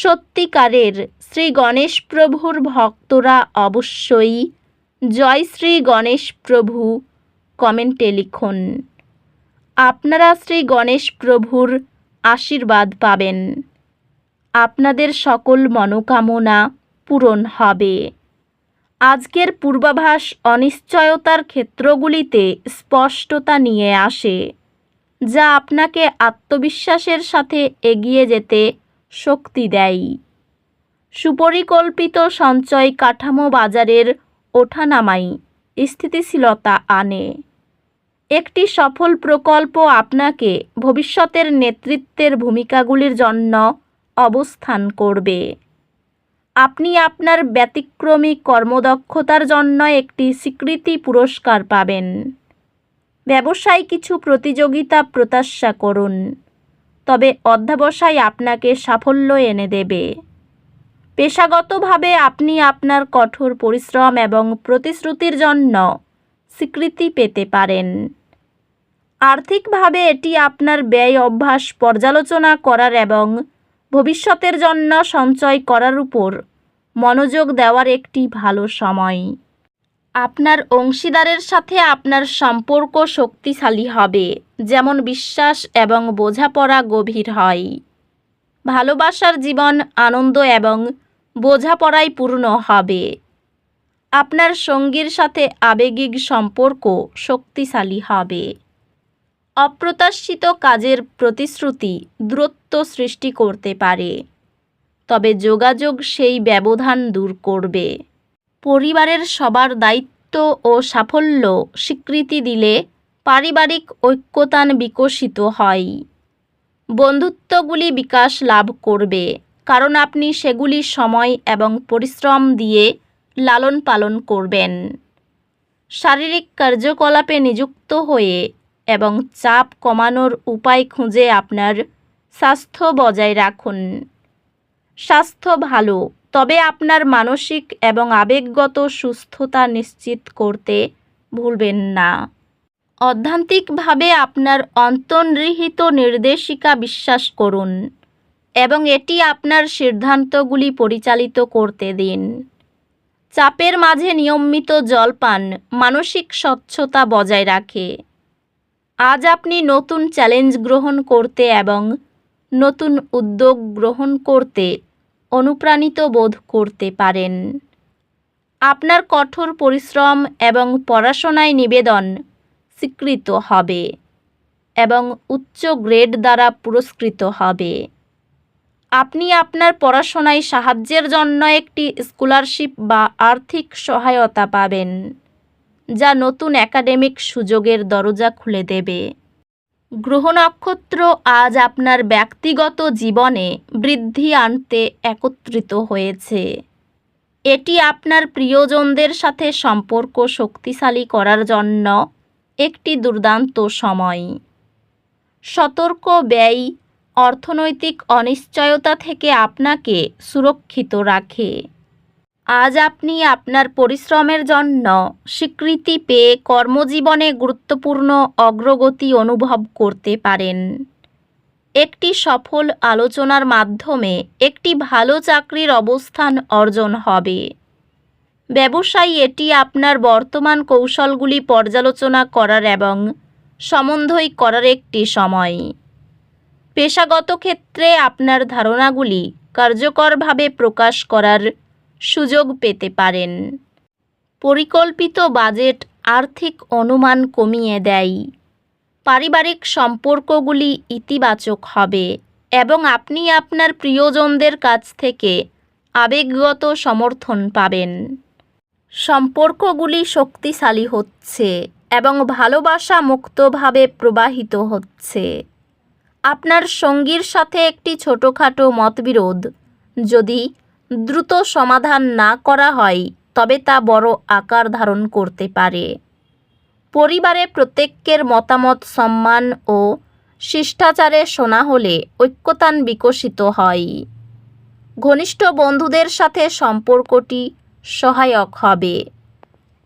সত্যিকারের শ্রী গণেশ প্রভুর ভক্তরা অবশ্যই। জয় শ্রী গণেশ প্রভু, কমেন্টে লিখুন। আপনারা শ্রী গণেশ প্রভুর আশীর্বাদ পাবেন। আপনাদের সকল মনোকামনা পূরণ হবে। আজকের পূর্বাভাস অনিশ্চয়তার ক্ষেত্রগুলিতে স্পষ্টতা নিয়ে আসে, যা আপনাকে আত্মবিশ্বাসের সাথে এগিয়ে যেতে শক্তি দেয়। সুপরিকল্পিত সঞ্চয় কাঠামো বাজারের ওঠানামাই স্থিতিশীলতা আনে। একটি সফল প্রকল্প আপনাকে ভবিষ্যতের নেতৃত্বের ভূমিকাগুলির জন্য অবস্থান করবে। আপনি আপনার ব্যতিক্রমী কর্মদক্ষতার জন্য একটি স্বীকৃতি পুরস্কার পাবেন। ব্যবসায় কিছু প্রতিযোগিতা প্রত্যাশা করুন। তবে অধ্যাবসায় আপনাকে সাফল্য এনে দেবে। পেশাগতভাবে আপনি আপনার কঠোর পরিশ্রম এবং প্রতিশ্রুতির জন্য স্বীকৃতি পেতে পারেন। আর্থিকভাবে এটি আপনার ব্যয় অভ্যাস পর্যালোচনা করার এবং ভবিষ্যতের জন্য সঞ্চয় করার উপর মনোযোগ দেওয়ার একটি ভালো সময়। আপনার অংশীদারের সাথে আপনার সম্পর্ক শক্তিশালী হবে, যেমন বিশ্বাস এবং বোঝাপড়া গভীর হয়। ভালোবাসার জীবন আনন্দ এবং বোঝাপড়ায় পূর্ণ হবে। আপনার সঙ্গীর সাথে আবেগিক সম্পর্ক শক্তিশালী হবে। অপ্রত্যাশিত কাজের প্রতিশ্রুতি দূরত্ব সৃষ্টি করতে পারে, তবে যোগাযোগ সেই ব্যবধান দূর করবে। পরিবারের সবার দায়িত্ব ও সাফল্য স্বীকৃতি দিলে পারিবারিক ঐক্যতান বিকশিত হয়। বন্ধুত্বগুলি বিকাশ লাভ করবে, কারণ আপনি সেগুলি সময় এবং পরিশ্রম দিয়ে লালন পালন করবেন। শারীরিক কার্যকলাপে নিযুক্ত হয়ে এবং চাপ কমানোর উপায় খুঁজে আপনার স্বাস্থ্য বজায় রাখুন। স্বাস্থ্য ভালো তবে আপনার মানসিক এবং আবেগগত সুস্থতা নিশ্চিত করতে ভুলবেন না। অধ্যান্তিকভাবে আপনার অন্তর্নিহিত নির্দেশিকা বিশ্বাস করুন এবং এটি আপনার সিদ্ধান্তগুলি পরিচালিত করতে দিন। চাপের মাঝে নিয়মিত জলপান মানসিক স্বচ্ছতা বজায় রাখে। আজ আপনি নতুন চ্যালেঞ্জ গ্রহণ করতে এবং নতুন উদ্যোগ গ্রহণ করতে অনুপ্রাণিত বোধ করতে পারেন। আপনার কঠোর পরিশ্রম এবং পড়াশোনায় নিবেদন স্বীকৃত হবে এবং উচ্চ গ্রেড দ্বারা পুরস্কৃত হবে। আপনি আপনার পড়াশোনায় সাহায্যের জন্য একটি স্কলারশিপ বা আর্থিক সহায়তা পাবেন, যা নতুন একাডেমিক সুযোগের দরজা খুলে দেবে। গ্রহ নক্ষত্র আজ আপনার ব্যক্তিগত জীবনে বৃদ্ধি আনতে একত্রিত হয়েছে। এটি আপনার প্রিয়জনদের সাথে সম্পর্ক শক্তিশালী করার জন্য একটি দুর্দান্ত সময়। সতর্ক ব্যয়, অর্থনৈতিক অনিশ্চয়তা থেকে আপনাকে সুরক্ষিত রাখে। আজ আপনি আপনার পরিশ্রমের জন্য স্বীকৃতি পেয়ে কর্মজীবনে গুরুত্বপূর্ণ অগ্রগতি অনুভব করতে পারেন। একটি সফল আলোচনার মাধ্যমে একটি ভালো চাকরির অবস্থান অর্জন হবে। ব্যবসায়ী এটি আপনার বর্তমান কৌশলগুলি পর্যালোচনা করার এবং সমন্বয় করার একটি সময়। পেশাগত ক্ষেত্রে আপনার ধারণাগুলি কার্যকরভাবে প্রকাশ করার সুযোগ পেতে পারেন। পরিকল্পিত বাজেট আর্থিক অনুমান কমিয়ে দেয়। পারিবারিক সম্পর্কগুলি ইতিবাচক হবে এবং আপনি আপনার প্রিয়জনদের কাছ থেকে আবেগগত সমর্থন পাবেন। সম্পর্কগুলি শক্তিশালী হচ্ছে এবং ভালোবাসা মুক্তভাবে প্রবাহিত হচ্ছে। আপনার সঙ্গীর সাথে একটি ছোটোখাটো মতবিরোধ যদি দ্রুত সমাধান না করা হয়, তবে তা বড় আকার ধারণ করতে পারে। পরিবারে প্রত্যেকের মতামত, সম্মান ও শিষ্টাচারে শোনা হলে ঐক্যতান বিকশিত হয়। ঘনিষ্ঠ বন্ধুদের সাথে সম্পর্কটি সহায়ক হবে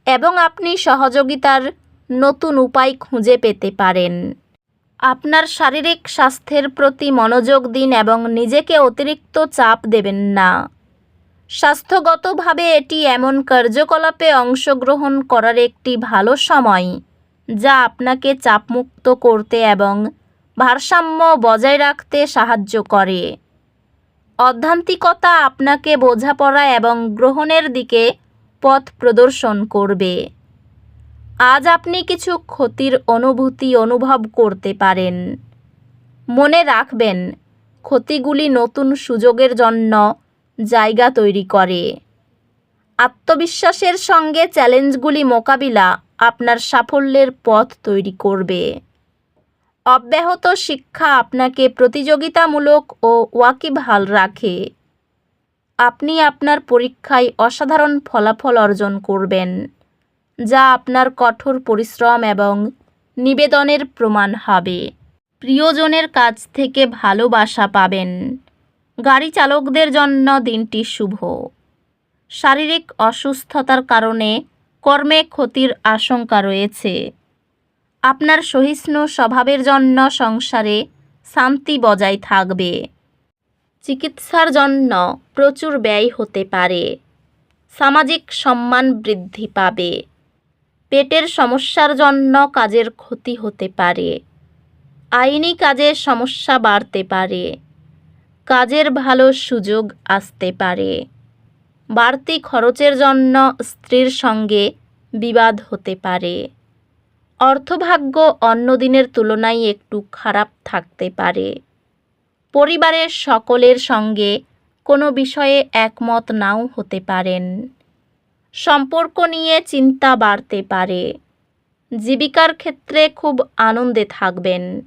এবং আপনি সহযোগিতার নতুন উপায় খুঁজে পেতে পারেন। আপনার শারীরিক স্বাস্থ্যের প্রতি মনোযোগ দিন এবং নিজেকে অতিরিক্ত চাপ দেবেন না। স্বাস্থ্যগতভাবে এটি এমন কার্যকলাপে অংশগ্রহণ করার একটি ভালো সময়, যা আপনাকে চাপমুক্ত করতে এবং ভারসাম্য বজায় রাখতে সাহায্য করে। অধ্যান্তিকতা আপনাকে বোঝাপড়া এবং গ্রহণের দিকে পথ প্রদর্শন করবে। আজ আপনি কিছু ক্ষতির অনুভূতি অনুভব করতে পারেন। মনে রাখবেন, ক্ষতিগুলি নতুন সুযোগের জন্য জায়গা তৈরি করে। আত্মবিশ্বাসের সঙ্গে চ্যালেঞ্জগুলি মোকাবিলা আপনার সাফল্যের পথ তৈরি করবে। অব্যাহত শিক্ষা আপনাকে প্রতিযোগিতামূলক ও ওয়াকিবহাল রাখে। আপনি আপনার পরীক্ষায় অসাধারণ ফলাফল অর্জন করবেন, যা আপনার কঠোর পরিশ্রম এবং নিবেদনের প্রমাণ হবে। প্রিয়জনের কাছ থেকে ভালোবাসা পাবেন। গাড়ি চালকদের জন্য দিনটি শুভ। শারীরিক অসুস্থতার কারণে কর্মে ক্ষতির আশঙ্কা রয়েছে। আপনার সহিষ্ণু স্বভাবের জন্য সংসারে শান্তি বজায় থাকবে। চিকিৎসার জন্য প্রচুর ব্যয় হতে পারে। সামাজিক সম্মান বৃদ্ধি পাবে। পেটের সমস্যার জন্য কাজের ক্ষতি হতে পারে। আইনি কাজের সমস্যা বাড়তে পারে। কাজের ভালো সুযোগ আসতে পারে। বাড়তি খরচের জন্য স্ত্রীর সঙ্গে বিবাদ হতে পারে। অর্থভাগ্য অন্য দিনের তুলনায় একটু খারাপ থাকতে পারে। পরিবারের সকলের সঙ্গে কোনো বিষয়ে একমত নাও হতে পারেন। সম্পর্ক নিয়ে চিন্তা বাড়তে পারে। জীবিকার ক্ষেত্রে খুব আনন্দে থাকবেন।